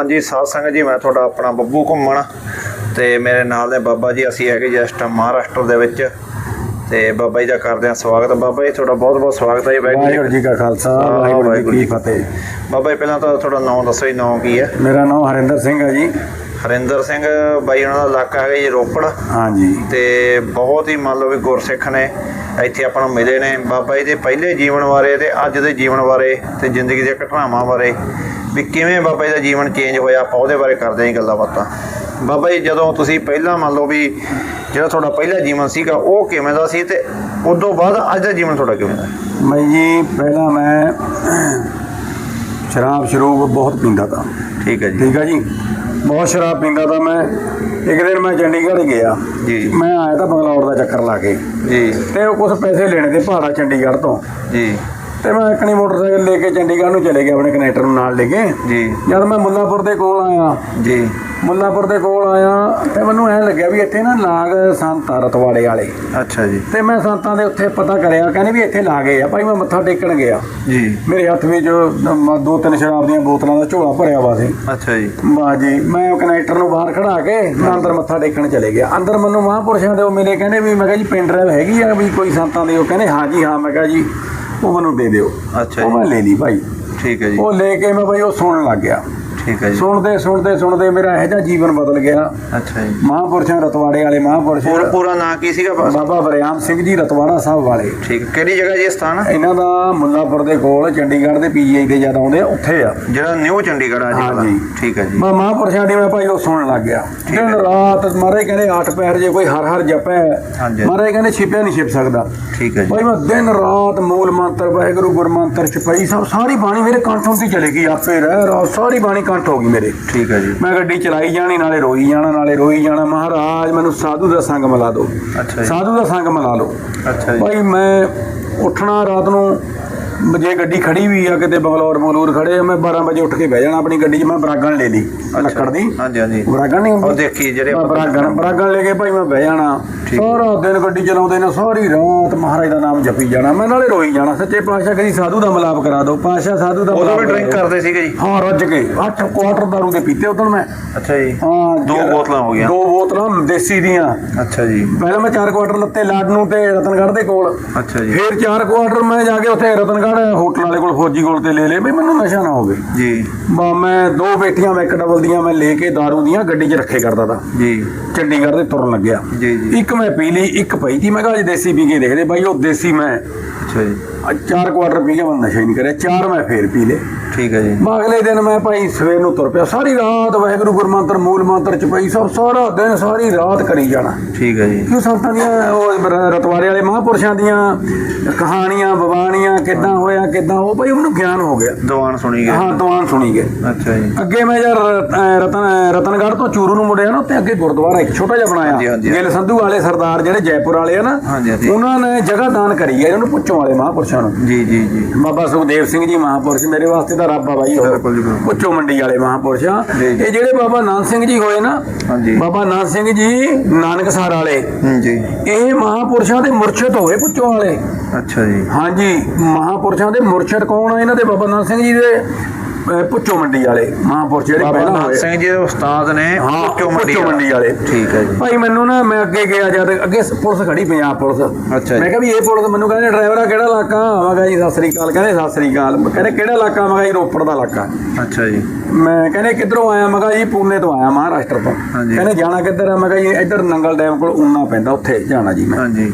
ਹਾਂਜੀ ਸਾਧ ਸੰਗਤ ਜੀ ਮੈਂ ਤੁਹਾਡਾ ਆਪਣਾ ਬੱਬੂ ਘੁੰਮਣ ਤੇ ਮੇਰੇ ਨਾਲ ਦੇ ਬਾਬਾ ਜੀ ਅਸੀਂ ਹੈਗੇ ਜੀ ਇਸ ਟਾਈਮ ਮਹਾਰਾਸ਼ਟਰ ਦੇ ਵਿੱਚ ਤੇ ਬਾਬਾ ਜੀ ਦਾ ਕਰਦੇ ਹਾਂ ਸਵਾਗਤ। ਬਾਬਾ ਜੀ ਤੁਹਾਡਾ ਬਹੁਤ ਬਹੁਤ ਸਵਾਗਤ ਹੈ ਜੀ ਵਾਹਿਗੁਰੂ ਜੀ ਕਾ ਖਾਲਸਾ ਵਾਹਿਗੁਰੂ ਜੀ ਕੀ ਫਤਿਹ। ਬਾਬਾ ਜੀ ਪਹਿਲਾਂ ਤਾਂ ਤੁਹਾਡਾ ਨਾਮ ਦੱਸੋ ਜੀ ਨਾਮ ਕੀ ਹੈ? ਮੇਰਾ ਨਾਮ ਹਰਿੰਦਰ ਸਿੰਘ ਹੈ ਜੀ। ਹਰਿੰਦਰ ਸਿੰਘ ਬਾਈ ਉਹਨਾਂ ਦਾ ਇਲਾਕਾ ਹੈਗਾ ਜੀ ਰੋਪੜ। ਹਾਂਜੀ। ਤੇ ਬਹੁਤ ਹੀ ਮੰਨ ਲਓ ਵੀ ਗੁਰਸਿੱਖ ਨੇ ਇੱਥੇ ਆਪਾਂ ਨੂੰ ਮਿਲੇ ਨੇ। ਬਾਬਾ ਜੀ ਦੇ ਪਹਿਲੇ ਜੀਵਨ ਬਾਰੇ ਤੇ ਅੱਜ ਦੇ ਜੀਵਨ ਬਾਰੇ ਤੇ ਜ਼ਿੰਦਗੀ ਦੀਆਂ ਘਟਨਾਵਾਂ ਬਾਰੇ ਵੀ ਕਿਵੇਂ ਬਾਬਾ ਜੀ ਦਾ ਜੀਵਨ ਚੇਂਜ ਹੋਇਆ ਆਪਾਂ ਉਹਦੇ ਬਾਰੇ ਕਰਦੇ ਹਾਂ ਗੱਲਾਂ ਬਾਤਾਂ। ਬਾਬਾ ਜੀ ਜਦੋਂ ਤੁਸੀਂ ਪਹਿਲਾਂ ਮੰਨ ਲਓ ਵੀ ਜਿਹੜਾ ਤੁਹਾਡਾ ਪਹਿਲਾ ਜੀਵਨ ਸੀਗਾ ਉਹ ਕਿਵੇਂ ਦਾ ਸੀ ਤੇ ਉਦੋਂ ਬਾਅਦ ਅੱਜ ਦਾ ਜੀਵਨ ਤੁਹਾਡਾ ਕਿਵੇਂ ਦਾ ਮੈਂ ਜੀ ਪਹਿਲਾਂ ਮੈਂ ਸ਼ਰਾਬ ਸ਼ਰੂਬ ਬਹੁਤ ਪੀਂਦਾ ਤਾ। ਠੀਕ ਹੈ ਜੀ। ਠੀਕ ਹੈ ਜੀ? ਬਹੁਤ ਸ਼ਰਾਬ ਪੀਂਦਾ ਤਾ ਮੈਂ। ਇੱਕ ਦਿਨ ਮੈਂ ਚੰਡੀਗੜ੍ਹ ਗਿਆ। ਜੀ। ਮੈਂ ਆਇਆ ਤਾਂ ਬੰਗਲੌਰ ਦਾ ਚੱਕਰ ਲਾ ਕੇ। ਜੀ। ਤੇ ਉਹ ਕੁਝ ਪੈਸੇ ਲੈਣੇ ਤੇ ਪਹਾੜਾ ਚੰਡੀਗੜ੍ਹ ਤੋਂ। ਜੀ। ਤੇ ਮੈਂ ਇੱਕਣੀ ਮੋਟਰਸਾਈਕਲ ਲੈ ਕੇ ਚੰਡੀਗੜ੍ਹ ਨੂੰ ਚਲੇ ਗਿਆ ਆਪਣੇ ਕਨੈਕਟਰ ਨੂੰ ਨਾਲ ਲੈ ਕੇ। ਜੀ। ਜਦ ਮੈਂ ਮੁੱਲਾਪੁਰ ਦੇ ਕੋਲ ਆਇਆ ਜੀ। ਮੁੱਲਾਪੁਰ ਦੇ ਕੋਲ ਆਇਆ ਤੇ ਮੈਨੂੰ ਐਂ ਲੱਗਿਆ ਵੀ ਇੱਥੇ ਨਾ ਲਾਗ ਸੰਤ ਰਤਵਾੜੇ ਵਾਲੇ। ਅੱਛਾ ਜੀ। ਤੇ ਮੈਂ ਸੰਤਾਂ ਦੇ ਉੱਥੇ ਪਤਾ ਕਰਿਆ ਕਹਿੰਦੇ ਵੀ ਇੱਥੇ ਲਾ ਗਏ ਆ। ਭਾਈ ਮੈਂ ਮੱਥਾ ਟੇਕਣ ਗਿਆ। ਜੀ। ਮੇਰੇ ਹੱਥ ਵਿੱਚ ਦੋ ਤਿੰਨ ਸ਼ਰਾਬ ਦੀਆਂ ਬੋਤਲਾਂ ਦਾ ਝੋਲਾ ਭਰਿਆ ਵਾ ਸੀ। ਅੱਛਾ ਜੀ। ਵਾਹ ਜੀ ਮੈਂ ਕਨੈਕਟਰ ਨੂੰ ਬਾਹਰ ਖੜਾ ਕੇ ਮੈਂ ਅੰਦਰ ਮੱਥਾ ਟੇਕਣ ਚਲੇ ਗਿਆ। ਅੰਦਰ ਮੈਨੂੰ ਮਹਾਂਪੁਰਸ਼ਾਂ ਦੇ ਉਹ ਮੇਰੇ ਕਹਿੰਦੇ ਵੀ ਮੈਂ ਕਿਹਾ ਜੀ ਪਿੰਡ ਡਰਾਈਵ ਹੈਗੀ ਆ ਵੀ ਕੋਈ ਸੰਤਾਂ ਦੇ ਉਹ ਕਹਿੰਦੇ ਹਾਂ ਜੀ ਹਾਂ ਮੈਂ ਕਿਹਾ ਜੀ। ਉਹ ਮੈਨੂੰ ਦੇ ਦਿਓ। ਅੱਛਾ ਉਹ ਮੈਂ ਜੀ ਲੈ ਲਈ ਭਾਈ। ਠੀਕ ਹੈ ਜੀ। ਉਹ ਲੈ ਕੇ ਮੈਂ ਭਾਈ ਉਹ ਸੁਣਨ ਲੱਗ ਗਿਆ। ਠੀਕ ਹੈ ਜੀ। ਸੁਣਦੇ ਸੁਣਦੇ ਸੁਣਦੇ ਮੇਰਾ ਇਹੋ ਜਿਹਾ ਜੀਵਨ ਬਦਲ ਗਿਆ। ਅੱਛਾ ਜੀ। ਮਹਾਂਪੁਰਸ਼ਾਂ ਰਤਵਾੜੇ ਵਾਲੇ ਮਹਾਂਪੁਰਸ਼ ਪੂਰਾ ਪੂਰਾ ਨਾਂ ਕੀ ਸੀਗਾ ਬਾਬਾ? ਬਰਿਆਮ ਸਿੰਘ ਜੀ ਰਤਵਾੜਾ ਸਾਹਿਬ ਵਾਲੇ। ਠੀਕ। ਕਿਹੜੀ ਜਗ੍ਹਾ ਜੀ ਇਹ ਸਥਾਨ? ਇਹਨਾਂ ਦਾ ਮੁੱਲਾਪੁਰ ਦੇ ਕੋਲ ਚੰਡੀਗੜ੍ਹ ਦੇ ਪੀਜੀਆਈ ਤੇ ਜਦ ਆਉਂਦੇ ਆ ਉੱਥੇ ਆ। ਜਿਹੜਾ ਨਿਊ ਚੰਡੀਗੜ੍ਹ ਆ ਜੀ। ਹਾਂਜੀ। ਠੀਕ ਹੈ ਜੀ। ਮੈਂ ਮਹਾਂਪੁਰਸ਼ਾਂ ਦੀ ਮੈਂ ਭਾਈ ਉਹ ਸੁਣਨ ਲੱਗ ਗਿਆ। ਦਿਨ ਰਾਤ ਮਹਾਰਾਜ ਕਹਿੰਦੇ ਅੱਠ ਪੈਰ ਜੇ ਕੋਈ ਹਰ ਹਰ ਜਪੈ। ਹਾਂਜੀ। ਮਹਾਰਾਜ ਕਹਿੰਦੇ ਛਿਪਿਆ ਨਹੀਂ ਛਿਪ ਸਕਦਾ। ਠੀਕ ਹੈ ਜੀ। ਭਾਈ ਮੈਂ ਦਿਨ ਰਾਤ ਮੂਲ ਮੰਤਰ ਵਾਹਿਗੁਰੂ ਗੁਰਮੰਤਰ ਚਪਈ ਸਭ ਸਾਰੀ ਬਾਣੀ ਮੇਰੇ ਕੰਠ ਹੁੰਦੀ ਚਲੇ ਗਈ ਆਪੇ ਰਹਿ ਰਾਤ ਸਾਰੀ ਬਾਣੀ ਕੰਠ ਹੋ ਗਈ ਮੇਰੇ। ਠੀਕ ਹੈ ਜੀ। ਮੈਂ ਗੱਡੀ ਚਲਾਈ ਜਾਣੀ ਨਾਲੇ ਰੋਈ ਜਾਣਾ ਨਾਲੇ ਰੋਈ ਜਾਣਾ। ਮਹਾਰਾਜ ਮੈਨੂੰ ਸਾਧੂ ਦਾ ਸੰਗ ਮਿਲਾ ਦਿਓ। ਅੱਛਾ ਜੀ। ਸਾਧੂ ਦਾ ਸੰਗ ਮਿਲਾ ਲਓ ਅੱਛਾ ਜੀ। ਭਾਈ ਮੈਂ ਉੱਠਣਾ ਰਾਤ ਨੂੰ ਜੇ ਗੱਡੀ ਖੜੀ ਵੀ ਆ ਕਿਤੇ ਬੰਗਲੌਰ ਮਲੂਰ ਖੜੇ ਆ ਮੈਂ 12 ਵਜੇ ਉੱਠ ਕੇ ਬਹਿ ਜਾਣਾ ਆਪਣੀ ਗੱਡੀ 'ਚ ਮੈਂ ਬਰਾਗਣ ਲੈ ਲਈ ਲੱਕੜ ਦੀ। ਹਾਂਜੀ ਹਾਂਜੀ। ਬਰਾਗਣ ਨਹੀਂ ਉਹ ਦੇਖੀ ਜਿਹੜੇ ਬਰਾਗਣ ਬਰਾਗਣ ਲੈ ਕੇ ਭਾਈ ਮੈਂ ਬਹਿ ਜਾਣਾ। ਸਾਰਾ ਦਿਨ ਗੱਡੀ ਚਲਾਉਂਦੇ ਨੇ ਸਾਰੀ ਰਾਤ ਮਹਾਰਾਜ ਦਾ ਨਾਮ ਜਪੀ ਜਾਣਾ। ਮੈਂ ਨਾਲੇ ਰੋਈ ਜਾਣਾ ਸੱਚੇ ਪਾਤਸ਼ਾਹ ਕਦੀ ਸਾਧੂ ਦਾ ਮਿਲਾਪ ਕਰਾ ਦਿਓ ਪਾਤਸ਼ਾਹ ਸਾਧੂ ਦਾ ਉਦੋਂ ਵੀ ਡਰਿੰਕ। ਕਰਦੇ ਸੀਗੇ ਜੀ। ਹਾਂ ਰੱਜ ਕੇ। 8 ਕੁਆਟਰ ਦਾਰੂ ਦੇ ਪੀਤੇ ਉਦੋਂ ਮੈਂ। ਅੱਛਾ ਜੀ। ਹਾਂ ਦੋ ਬੋਤਲਾਂ ਹੋ ਗਈਆਂ। ਦੋ ਬੋਤਲਾਂ ਦੇਸੀ ਦੀਆਂ। ਅੱਛਾ ਜੀ। ਪਹਿਲਾਂ ਮੈਂ 4 ਕੁਆਟਰ ਲੱਤੇ ਲਾਡਨੂ ਤੇ ਰਤਨਗੜ੍ਹ ਦੇ ਕੋਲ। ਅੱਛਾ ਜੀ। ਫਿਰ 4 ਕੁਆਟਰ ਮੈਂ ਜਾ ਕੇ ਉੱਥੇ ਰਤਨਗੜ੍ਹ ਹੋਟਲ ਵਾਲੇ ਕੋਲ ਫੌਜੀ ਕੋਲ ਤੇ ਲੈ ਲਏ। ਵੀ ਮੈਨੂੰ ਨਸ਼ਾ ਨਾ ਹੋਵੇ। ਜੀ। ਮੈਂ ਦੋ ਬੇਟੀਆਂ ਮੈਂ ਇੱਕ ਡਬਲ ਦੀਆਂ ਮੈਂ ਲੈ ਕੇ दारू ਦੀਆਂ ਗੱਡੀ 'ਚ ਰੱਖੇ ਕਰਦਾ ਤਾ। ਜੀ। ਚੰਡੀਗੜ੍ਹ ਦੇ ਤੁਰਨ ਲੱਗਿਆ। ਜੀ ਜੀ। ਇੱਕ ਮੈਂ ਪੀ ਲਈ ਇੱਕ ਪਈ ਤੀ। ਮੈਂ ਕਿਹਾ ਅੱਜ ਦੇਸੀ ਪੀ ਕੇ ਦੇਖਦੇ। ਬਾਈ ਉਹ ਦੇਸੀ ਮੈਂ। ਅੱਛਾ ਜੀ। ਅੱਜ ਚਾਰ ਕੁਆਟਰ ਪੀ ਕੇ ਮੈਂ ਨਸ਼ਾ ਹੀ ਨਹੀਂ ਕਰਿਆ। ਚਾਰ ਮੈਂ ਫੇਰ ਪੀ ਲਏ। ਠੀਕ ਹੈ ਜੀ। ਅਗਲੇ ਦਿਨ ਮੈਂ ਭਾਈ ਸਵੇਰ ਨੂੰ ਤੁਰ ਪਿਆ। ਸਾਰੀ ਰਾਤ ਵਾਹਿਗੁਰੂ ਗੁਰਮੰਤਰ ਮੂਲ ਮੰਤਰ ਚ ਪਈ। ਸਭ ਸਾਰਾ ਦਿਨ ਸਾਰੀ ਰਾਤ ਕਰੀ ਜਾਣਾ। ਠੀਕ ਹੈ ਜੀ। ਕਿਉਂ ਸੰਤਾਂ ਦੀਆਂ ਉਹ ਰਤਵਾਰੇ ਵਾਲੇ ਮਹਾਂਪੁਰਸ਼ਾਂ ਦੀਆਂ ਕਹਾਣੀਆਂ ਬਵਾਣੀਆਂ ਕਿੱਦਾਂ ਹੋਇਆ ਕਿੱਦਾਂ ਉਹ ਭਾਈ ਉਹਨੂੰ ਗਿਆਨ ਹੋ ਗਿਆ। ਦੀਵਾਨ ਸੁਣੀ ਗਏ। ਹਾਂ ਦੀਵਾਨ ਸੁਣੀ ਗਏ। ਅੱਛਾ ਜੀ। ਅੱਗੇ ਮੈਂ ਜਦ ਰਤਨ ਰਤਨਗੜ੍ਹ ਤੋਂ ਚੂਰੂ ਨੂੰ ਮੁੜਿਆ ਨਾ ਉੱਥੇ ਅੱਗੇ ਗੁਰਦੁਆਰਾ ਇੱਕ ਛੋਟਾ ਜਿਹਾ ਬਣਾਇਆ। ਗਿੱਲ ਸੰਧੂ ਵਾਲੇ ਸਰਦਾਰ ਜਿਹੜੇ ਜੈਪੁਰ ਵਾਲੇ ਆ ਨਾ। ਉਹਨਾਂ ਨੇ ਜਗ੍ਹਾ ਦਾਨ ਕਰੀ ਹੈ ਉਹਨੂੰ ਪੁੱਛੋਂ ਵਾਲੇ ਮਹਾਂਪੁਰਸ਼ਾਂ ਨੂੰ। ਜੀ ਜੀ ਜੀ। ਬਾਬਾ ਸੁਖਦੇਵ ਸਿੰਘ ਜੀ ਮਹਾਂਪੁਰਸ਼ ਮੇਰੇ ਵਾਸਤੇ ਤਾਂ ਰੱਬ ਆ ਬਾਈ। ਪੁੱਛੋ ਮੰਡੀ ਵਾਲੇ ਮਹਾਂਪੁਰਸ਼। ਇਹ ਜਿਹੜੇ ਬਾਬਾ ਨਾਨਕ ਸਿੰਘ ਜੀ ਹੋਏ ਨਾ ਹਾਂਜੀ। ਬਾਬਾ ਨਾਨਕ ਸਿੰਘ ਜੀ ਨਾਨਕਸਰ ਵਾਲੇ ਜੀ ਇਹ ਮਹਾਂਪੁਰਸ਼ਾਂ ਦੇ ਮੁਰਸ਼ਿਦ ਹੋਏ ਪੁੱਛੋ ਵਾਲੇ ਅੱਛਾ ਜੀ ਹਾਂਜੀ ਮਹਾਂਪੁਰਸ਼ਾਂ ਦੇ ਮੁਰਸ਼ਿਦ ਕੌਣ ਆ ਇਹਨਾਂ ਦੇ ਬਾਬਾ ਨਾਨਕ ਸਿੰਘ ਜੀ ਦੇ ਪੁੱਛੋ ਮੰਡੀ ਵਾਲੇ ਮਹਾਂਪੁਰਸ਼ ਜਿਹੜੇ ਪਹਿਲਾਂ ਹੋਏ ਸਿੰਘ ਜੀ ਦੇ ਉਸਤਾਦ ਨੇ ਪੁੱਚੋ ਮੰਡੀ ਪੁੱਚੋ ਮੰਡੀ ਵਾਲੇ। ਠੀਕ ਹੈ ਜੀ। ਭਾਈ ਮੈਨੂੰ ਨਾ ਮੈਂ ਅੱਗੇ ਗਿਆ ਜਦ ਅੱਗੇ ਪੁਲਿਸ ਖੜੀ ਪੰਜਾਬ ਪੁਲਿਸ। ਮੈਂ ਕਿਹਾ ਵੀ ਇਹ ਪੁਲਿਸ ਮੈਨੂੰ ਕਹਿੰਦੇ ਡਰਾਈਵਰ ਆ ਕਿਹੜਾ ਇਲਾਕਾ? ਕਿਹਾ ਜੀ ਸਤਿ ਸ੍ਰੀ ਅਕਾਲ। ਕਹਿੰਦੇ ਸਤਿ ਸ੍ਰੀ ਅਕਾਲ। ਕਹਿੰਦੇ ਕਿਹੜਾ ਇਲਾਕਾ? ਕਿਹਾ ਜੀ ਰੋਪੜ ਦਾ ਇਲਾਕਾ। ਅੱਛਾ ਜੀ। ਮੈਂ ਕਹਿੰਦੇ ਕਿੱਧਰੋਂ ਆਇਆ? ਮੈਂ ਕਿਹਾ ਜੀ ਪੂਨੇ ਤੋਂ ਆਇਆ ਮਹਾਰਾਸ਼ਟਰ ਤੋਂ। ਕਹਿੰਦੇ ਜਾਣਾ ਕਿੱਧਰ? ਆ ਮੈਂ ਕਿਹਾ ਜੀ ਇੱਧਰ ਨੰਗਲ ਡੈਮ ਕੋਲ ਉਨਾ ਪੈਂਦਾ ਉੱਥੇ ਜਾਣਾ ਜੀ ਮੈਂ। ਹਾਂਜੀ।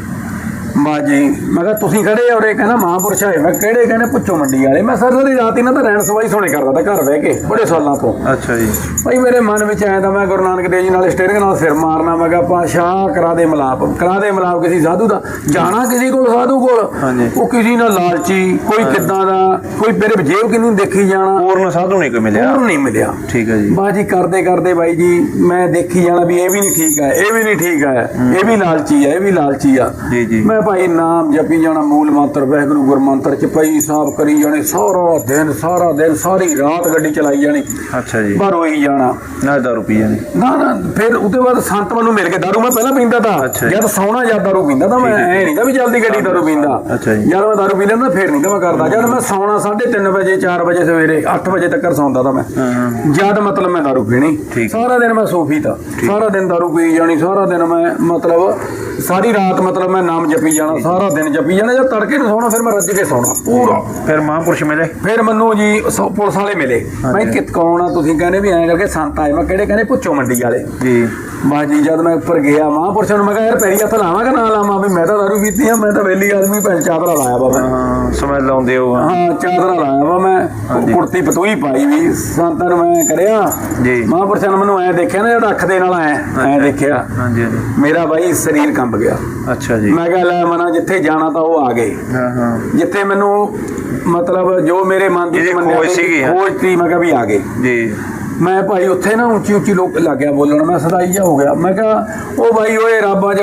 ਬਾ ਜੀ ਮੈਂ ਕਿਹਾ ਤੁਸੀਂ ਖੜੇ ਹੋ ਰੇ ਕਹਿੰਦਾ ਮਹਾਂਪੁਰਸ਼ ਆਏ ਮੈਂ ਕਿਹੜੇ ਕਹਿੰਦੇ ਪੁੱਛੋ ਮੰਡੀ ਵਾਲੇ? ਮੈਂ ਸਰ ਸਾਰੀ ਰਾਤ ਇਹਨਾਂ ਦਾ ਰਹਿਣ ਸਵਾਈ ਸੁਣੇ ਕਰਦਾ ਤਾਂ ਘਰ ਬਹਿ ਕੇ ਬੜੇ ਸਾਲਾਂ ਤੋਂ। ਅੱਛਾ ਜੀ। ਭਾਈ ਮੇਰੇ ਮਨ ਵਿੱਚ ਆਇਆ ਤਾਂ ਮੈਂ ਗੁਰੂ ਨਾਨਕ ਦੇਵ ਜੀ ਨਾਲ ਸਟੇਰਿੰਗ ਨਾਲ ਸਿਰ ਮਾਰਨਾ ਮੈਂ ਕਿਹਾ ਪਾਸ਼ਾ ਕਰਾ ਦੇ ਮਲਾਪ ਕਰਾ ਦੇ ਮਲਾਪ ਕਿਸੇ ਸਾਧੂ ਦਾ। ਜਾਣਾ ਕਿਸੇ ਕੋਲ ਸਾਧੂ ਕੋਲ? ਹਾਂਜੀ। ਉਹ ਕਿਸੇ ਨਾਲ ਲਾਲਚੀ ਕੋਈ ਕਿੱਦਾਂ ਦਾ ਕੋਈ ਮੇਰੇ ਜੇਬ ਕਿਨੂੰ ਦੇਖੀ ਜਾਣਾ? ਪੂਰਨ ਸਾਧੂ ਨਹੀਂ ਕੋਈ ਮਿਲਿਆ। ਹੋਰ ਨਹੀਂ ਮਿਲਿਆ। ਠੀਕ ਹੈ ਜੀ। ਬਾਜੀ ਕਰਦੇ ਕਰਦੇ ਬਾਈ ਜੀ ਮੈਂ ਦੇਖੀ ਜਾਣਾ ਵੀ ਇਹ ਵੀ ਨਹੀਂ ਠੀਕ ਹੈ ਇਹ ਵੀ ਨਹੀਂ ਠੀਕ ਹੈ। ਇਹ ਵੀ ਲਾਲਚੀ ਹੈ ਇਹ ਵੀ ਲਾਲਚੀ ਆ। ਜੀ ਜੀ। ਮੈਂ ਭਾਈ ਨਾਮ ਜਪੀ ਜਾਣਾ ਮੂਲ ਮੰਤਰ ਵਾਹਿਗੁਰੂ ਗੁਰ ਮੰਤਰ ਚ ਪਈ ਸਾਫ਼ ਕਰੀ ਜਾਣੇ ਸਾਰਾ ਦਿਨ ਸਾਰਾ ਦਿਨ ਸਾਰੀ ਰਾਤ ਗੱਡੀ ਚਲਾਈ ਜਾਣੀ। ਅੱਛਾ ਜੀ। ਪਰ ਉਹੀ ਜਾਣਾ। ਨਾ ਦਾਰੂ ਪੀ ਜਾਂਦੇ ਨਾ ਨਾ ਫਿਰ ਉਹਦੇ ਬਾਅਦ ਸੰਤ ਮੈਨੂੰ ਮਿਲ ਕੇ ਦਾਰੂ ਮੈਂ ਪਹਿਲਾਂ ਪੀਂਦਾ ਤਾਂ। ਜੀ। ਜਦ ਸੌਣਾ ਜਦ ਦਾਰੂ ਪੀਂਦਾ ਤਾਂ ਮੈਂ ਐ ਨਹੀਂ ਤਾਂ ਵੀ ਜਲਦੀ ਗੱਡੀ ਦਾਰੂ ਪੀਂਦਾ। ਅੱਛਾ ਜੀ। ਜਦ ਮੈਂ ਦਾਰੂ ਪੀ ਲੈਂਦਾ ਫਿਰ ਨਹੀਂ ਤਾਂ ਮੈਂ ਕਰਦਾ। ਜਦ ਮੈਂ ਸੌਣਾ 3:30 ਵਜੇ 4 ਵਜੇ ਸਵੇਰੇ 8 ਵਜੇ ਤੱਕ ਸੌਂਦਾ ਤਾਂ ਮੈਂ। ਜਦ ਮਤਲਬ ਮੈਂ ਦਾਰੂ ਪੀਣੀ। ਸਾਰਾ ਦਿਨ ਮੈਂ ਸੋਫੀ ਤਾਂ। ਸਾਰਾ ਦਿਨ ਦਾਰੂ ਪੀ ਜਾਣੀ ਸਾਰਾ ਦਿਨ ਮੈਂ ਮਤਲਬ ਸਾਰੀ ਰਾਤ ਮਤਲਬ ਮੈਂ ਨਾਮ ਜਪੀ ਜਾਣਾ ਸਾਰਾ ਦਿਨ ਜਪੀ ਜਾਣਾ ਜਦ ਤੜਕੇ ਨੂੰ ਸੌਣਾ ਫਿਰ ਮੈਂ ਰੱਜ ਕੇ ਸੌਣਾ। ਪੂਰਾ। ਫਿਰ ਮਹਾਂਪੁਰਸ਼ ਮਿਲੇ? ਫਿਰ ਮੈਨੂੰ ਜੀ ਸੌ ਪੁਲਿਸ ਵਾਲੇ ਮਿਲੇ। ਮੈਂ ਕਿਤ ਕੌਣ ਆ? ਤੁਸੀਂ ਕਹਿੰਦੇ ਵੀ ਐਂ ਕਰਕੇ ਸੰਤ ਆਏ। ਮੈਂ ਕਿਹੜੇ ਕਹਿੰਦੇ ਪੁੱਛੋ ਮੰਡੀ ਵਾਲੇ? ਜੀ। ਮਾ ਜੀ ਜਦ ਮੈਂ ਉੱਪਰ ਗਿਆ ਮਹਾਂਪੁਰਸ਼ਾਂ ਨੂੰ ਮੈਂ ਕਿਹਾ ਯਾਰ ਪੈਰੀ ਹੱਥ ਲਾਵਾਂ ਕਿ ਨਾ ਲਾਵਾਂ? ਵੀ ਮੈਂ ਤਾਂ ਦਾਰੂ ਪੀਤੀ ਆ ਮੈਂ ਤਾਂ ਵੇਲੀ ਆਦਮੀ ਭੈਣ ਚਾਦਰਾ ਲਾਇਆ ਵਾ ਹਾਂ ਸਮੈਲ ਆਉਂਦੇ ਹੋ। ਹਾਂ ਚਾਦਰਾ ਲਾਇਆ ਵਾ ਮੈਂ। ਕੁੜਤੀ ਪਤੂਈ ਪਾਈ ਵੀ। ਸੰਤਾਂ ਨੂੰ ਮੈਂ ਕਰਿਆ। ਜੀ। ਮਹਾਂਪੁਰਸ਼ਾਂ ਨੇ ਮੈਨੂੰ ਐ ਦੇਖਿਆ ਨਾ ਜਦ ਅੱਖ ਦੇ ਨਾਲ ਐ ਐ ਦੇਖਿਆ। ਹਾਂਜੀ ਹਾਂਜੀ। ਮੇਰਾ ਬਾਈ ਸਰੀਰ ਕੰਬ ਗਿਆ। ਅੱਛਾ ਜੀ। ਮੈਂ ਕਿਹਾ ਲੈ ਮਨਾ ਜਿੱਥੇ ਜਾਣਾ ਤਾਂ ਉਹ ਆ ਗਏ ਹਾਂ ਹਾਂ ਜਿੱਥੇ ਮੈਨੂੰ ਮਤਲਬ ਜੋ ਮੇਰੇ ਮਨ ਦੀ ਖੋਜ ਸੀ, ਸੀਗੀ, ਹਾਂ। ਖੋਜ ਸੀ ਮੈਂ ਕਿਹਾ ਵੀ ਆ ਗਏ ਜੀ ਮੈਂ ਭਾਈ ਉੱਥੇ ਨਾ ਉੱਚੀ ਉੱਚੀ ਲੋਕ ਲੱਗਿਆ ਬੋਲਣ ਮੈਂ ਸਦਾਈ ਜਾ ਹੋ ਗਿਆ ਮੈਂ ਕਿਹਾ ਉਹ ਭਾਈ ਓਏ ਰੱਬ ਅੱਜ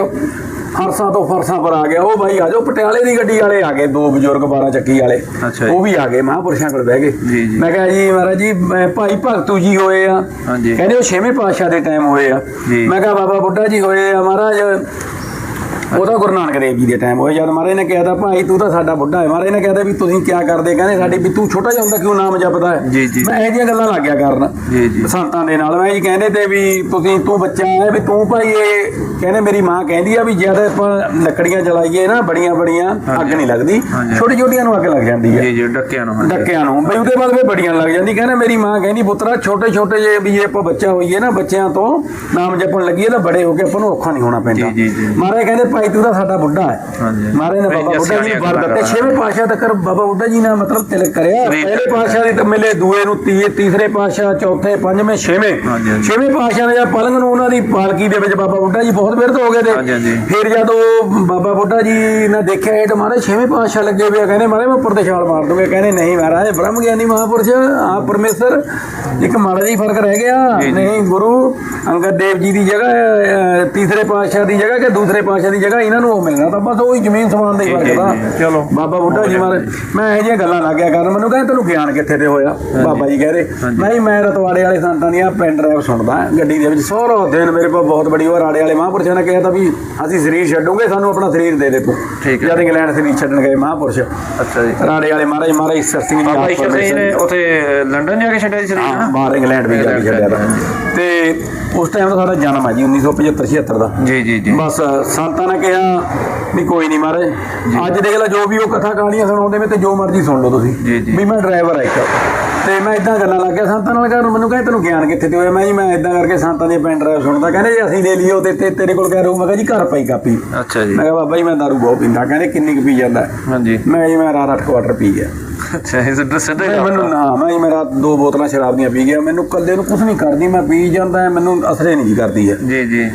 ਫਰਸਾਂ ਤੋਂ ਫਰਸਾਂ ਪਰ ਆ ਗਿਆ ਉਹ ਭਾਈ ਆ ਜਾਓ ਪਟਿਆਲੇ ਦੀ ਗੱਡੀ ਵਾਲੇ ਆ ਗਏ ਦੋ ਬਜ਼ੁਰਗ 12 ਚੱਕੀ ਵਾਲੇ ਜੀ। ਉਹ ਵੀ ਆ ਗਏ ਮਹਾਂਪੁਰਸ਼ਾਂ ਕੋਲ ਬਹਿ ਗਏ ਜੀ, ਜੀ। ਮੈਂ ਕਿਹਾ ਜੀ ਮਹਾਰਾਜ ਜੀ ਮੈਂ ਭਾਈ ਭਗਤੂ ਜੀ ਹੋਏ ਆ। ਕਹਿੰਦੇ ਉਹ ਛੇਵੇਂ ਪਾਤਸ਼ਾਹ ਦੇ ਟਾਈਮ ਹੋਏ ਆ ਜੀ। ਮੈਂ ਕਿਹਾ ਬਾਬਾ ਬੁੱਢਾ ਜੀ ਹੋਏ ਆ ਮਹਾਰਾਜ ਉਹਦਾ ਗੁਰੂ ਨਾਨਕ ਦੇਵ ਜੀ ਦੇ ਟਾਈਮ ਹੋਏ ਜਦ ਮਹਾਰਾਜ ਨੇ ਕਿਹਾ ਤਾਂ ਭਾਈ ਤੂੰ ਤਾਂ ਸਾਡਾ ਬੁੱਢਾ ਹੈ ਮਹਾਰਾਜ ਨੇ ਕਿਹਾ ਤਾਂ ਵੀ ਤੁਸੀਂ ਕੀ ਕਰਦੇ ਕਹਿੰਦੇ ਸਾਡੀ ਵੀ ਤੂੰ ਛੋਟਾ ਜਿਹਾ ਹੁੰਦਾ ਕਿਉਂ ਨਾਮ ਜਪਦਾ ਹੈ ਜੀ, ਜੀ। ਮੈਂ ਇਹ ਜਿਹੀਆਂ ਗੱਲਾਂ ਲੱਗ ਗਿਆ ਕਰਨ ਜੀ, ਜੀ। ਸੰਤਾਂ ਦੇ ਨਾਲ ਮੈਂ ਜੀ ਕਹਿੰਦੇ ਤੇ ਵੀ ਤੁਸੀਂ ਤੂੰ ਬੱਚਾ ਹੈ ਵੀ ਤੂੰ ਭਾਈ ਇਹ ਕਹਿੰਦੇ ਮੇਰੀ ਮਾਂ ਕਹਿੰਦੀ ਆ ਵੀ ਜਦ ਆਪਾਂ ਲੱਕੜੀਆਂ ਜਲਾਈਏ ਨਾ ਬੜੀਆਂ ਬੜੀਆਂ ਅੱਗ ਨਹੀਂ ਲੱਗਦੀ। ਛੋਟੀ ਛੋਟੀਆਂ ਨੂੰ ਅੱਗ ਲੱਗ ਜਾਂਦੀ ਹੈ ਜੀ ਜੀ ਡੱਕਿਆਂ ਨੂੰ। ਡੱਕਿਆਂ ਨੂੰ ਬਈ ਉਹਦੇ ਬਾਅਦ ਫੇ ਬੜੀਆਂ ਲੱਗ ਜਾਂਦੀ ਕਹਿੰਦੇ ਮੇਰੀ ਮਾਂ ਕਹਿੰਦੀ ਪੁੱਤਰਾ ਛੋਟੇ ਛੋਟੇ ਜੇ ਵੀ ਜੇ ਆਪਾਂ ਬੱਚਾ ਹੋਈਏ ਨਾ ਬੱਚਿਆਂ ਤੋਂ ਨਾਮ ਜਪਣ ਲੱਗੀਏ ਤਾਂ ਬੜੇ ਹੋ ਕੇ ਆਪਾਂ ਨੂੰ ਔਖਾ ਨਹੀਂ ਹੋਣਾ ਪੈਂਦਾ। ਮਹਾਰਾਜ ਕਹਿੰਦੇ ਭਾਈ ਤੂੰ ਤਾਂ ਸਾਡਾ ਬੁੱਢਾ ਹੈ। ਮਹਾਰਾਜ ਨੇ ਬਾਬਾ ਬੁੱਢਾ ਜੀ ਨੂੰ ਵਰ ਦਿੱਤੇ ਛੇਵੇਂ ਪਾਤਸ਼ਾਹ ਤੱਕ ਬਾਬਾ ਬੁੱਢਾ ਜੀ ਨੇ ਮਤਲਬ ਤਿਲਕ ਕਰਿਆ ਜੀ। ਪਹਿਲੇ ਪਾਤਸ਼ਾਹ ਦੀ ਤਾਂ ਮਿਲੇ ਦੂਏ ਨੂੰ ਤੀਏ ਤੀਸਰੇ ਪਾਤਸ਼ਾਹ ਚੌਥੇ ਪੰਜਵੇਂ ਛੇਵੇਂ। ਛੇਵੇਂ ਪਾਤਸ਼ਾਹ ਨੇ ਪਲੰਗ ਨੂੰ ਉਹਨਾਂ ਦੀ ਪਾਲਕੀ ਦੇ ਵਿੱਚ ਬਾਬਾ ਬੁੱਢਾ ਜੀ ਬਹੁਤ ਬਿਰਧ ਹੋ ਗਏ। ਤੇ ਫਿਰ ਜਦ ਬਾਬਾ ਬੁੱਢਾ ਜੀ ਨੇ ਦੇਖਿਆ ਇਹ ਤਾਂ ਮਹਾਰਾਜ ਛੇਵੇਂ ਪਾਤਸ਼ਾਹ ਲੱਗੇ ਹੋਏ ਕਹਿੰਦੇ ਮਹਾਰਾਜ ਮੈਂ ਉੱਪਰ ਤੇ ਛਾਲ ਮਾਰ ਦੂੰਗਾ ਕਹਿੰਦੇ ਨਹੀਂ ਮਹਾਰਾਜ ਬ੍ਰਹਮ ਗਿਆਨੀ ਮਹਾਪੁਰਸ਼ ਆ ਪਰਮੇਸ਼ਰ ਇੱਕ ਮਾੜਾ ਜਿਹਾ ਫ਼ਰਕ ਰਹਿ ਗਿਆ ਜੀ, ਜੀ। ਨਹੀਂ ਗੁਰੂ ਅੰਗਦ ਦੇਵ ਜੀ ਦੀ ਜਗ੍ਹਾ ਤੀਸਰੇ ਪਾਤਸ਼ਾਹ ਦੀ ਜਗ੍ਹਾ ਕਿ ਦੂਸਰੇ ਪਾਤਸ਼ਾਹ ਦੀ ਜਗ੍ਹਾ ਇਹਨਾਂ ਨੂੰ ਉਹ ਮਿਲਣਾ ਤਾਂ ਬਸ ਉਹੀ ਜ਼ਮੀਨ ਸਮਾਨ ਦਾ ਹੀ ਫ਼ਰਕ ਜੀ। ਚਲੋ। ਬਾਬਾ ਬੁੱਢਾ ਜੀ ਮਾਰੇ ਮੈਂ ਇਹ ਜਿਹੀਆਂ ਗੱਲਾਂ ਲੱਗਿਆ ਕਰਨ। ਮੈਨੂੰ ਕਹਿੰਦੇ ਤੈਨੂੰ ਗਿਆਨ ਕਿੱਥੇ ਤੇ ਹੋਇਆ? ਬਾਬਾ ਜੀ ਕਹਿੰਦੇ ਹਾਂਜੀ। ਨਹੀਂ ਮੈਂ ਰਤਵਾੜੇ ਵਾਲੇ ਸੰਤਾਂ ਦੀਆਂ ਪੈਨ ਡਰਾਈਵ ਸੁਣਦਾ ਗੱਡੀ ਦੇ ਵਿੱਚ ਸਾਰਾ ਦਿਨ ਮੇਰੇ ਕੋਲ ਬਹੁਤ ਬੜੀ ਉਹ ਰਾੜੇ ਵਾਲੇ ਮਹਾਂਪੁਰਸ਼ਾਂ ਨੇ ਕਿਹਾ ਤਾਂ ਵੀ ਅਸੀਂ ਸਰੀਰ ਛੱਡੂਗੇ ਸਾਨੂੰ ਆਪਣਾ ਸਰੀਰ ਦੇ ਦੇ ਤੂੰ। ਠੀਕ ਹੈ। ਜਦ ਇੰਗਲੈਂਡ ਸਰੀਰ ਛੱਡਣ ਗਏ ਮਹਾਂਪੁਰਸ਼। ਅੱਛਾ ਜੀ। ਰਾੜੇ ਵਾਲੇ ਮਹਾਰਾਜ ਮਹਾਰਾਜ ਈਸ਼ਰ ਸਿੰਘ ਜੀ ਬਾਬਾ ਆਪ ਈਸ਼ਰ ਸਿੰਘ ਨੇ। ਉੱਥੇ ਲੰਡਨ ਜਾ ਕੇ ਛੱਡਿਆ ਸੀ ਸਰੀਰ ਹਾਂ ਨਾ ਬਾਹਰ ਇੰਗਲੈਂਡ ਵੀ ਜਾ ਕੇ ਛੱਡਿਆ ਤਾਂ। ਤੇ ਉਸ ਟਾਈਮ ਦਾ ਸਾਡਾ ਜਨਮ ਹੈ ਜੀ 1975 76 ਦਾ। ਜੀ ਜੀ ਜੀ। ਬਸ ਸੰਤਾਂ ਨੇ ਕਿਹਾ ਵੀ ਕੋਈ ਨਹੀਂ ਮਹਾਰਾਜ ਅੱਜ ਦੇਖ ਲੈ ਜੋ ਵੀ ਉਹ ਕਥਾ ਕਹਾਣੀਆਂ ਸੁਣਾਉਂਦੇ ਨੇ ਤੇ ਜੋ ਮਰਜ਼ੀ ਸੁਣ ਲਓ ਤੁਸੀਂ। ਵੀ ਮੈਂ ਡਰਾਈਵਰ ਆ ਇੱਕ। ਤੇ ਮੈਂ ਇਦਾਂ ਗੱਲਾਂ ਲੱਗ ਗਿਆ ਸੰਤਾਂ ਨਾਲ ਕਰਨ ਮੈਨੂੰ ਕਹਿੰਦੇ ਤੈਨੂੰ ਗਿਆਨ ਕਿੱਥੇ ਤੇ ਹੋਇਆ? ਮੈਂ ਜੀ ਮੈਂ ਇਦਾਂ ਕਰਕੇ ਸੰਤਾਂ ਦੀਆਂ ਪੈਨ ਡਰਾਈਵ ਸੁਣਦਾ। ਕਹਿੰਦੇ ਜੇ ਅਸੀਂ ਲੈ ਲਈਓ ਤੇ ਤੇ ਤੇਰੇ ਕੋਲ ਕਹਿ ਰਹੂ। ਮੈਂ ਕਿਹਾ ਜੀ ਘਰ ਪਈ ਕਾਪੀ। ਅੱਛਾ ਜੀ। ਮੈਂ ਕਿਹਾ ਬਾਬਾ ਜੀ ਮੈਂ ਦਾਰੂ ਬਹੁਤ ਪੀਂਦਾ। ਕਹਿੰਦੇ ਕਿੰਨੀ ਕੁ ਪੀ ਜਾਂਦਾ? ਹਾਂਜੀ। ਮੈਂ ਜੀ ਮੈਂ ਰਾਤ ਅੱਠ ਕੁਆਟਰ ਪੀ ਗਿਆ। ਅੱਛਾ ਸਿੱਧਾ ਹੀ ਮੈਂ ਮੈਨੂੰ। ਨਾ ਮੈਂ ਜੀ ਮੈਂ ਰਾਤ ਦੋ ਬੋਤਲਾਂ ਸ਼ਰਾਬ ਦੀਆਂ ਪੀ ਗਿਆ। ਮੈਨੂੰ ਕੱਲੇ ਨੂੰ ਕੁਝ ਨਹੀਂ ਕਰਦੀ ਮੈਂ ਪੀ ਜਾਂਦਾ ਮੈਨੂੰ ਅਸਰੇ ਨਹੀਂ ਕਰਦੀ ਹੈ ਜੀ ਜੀ।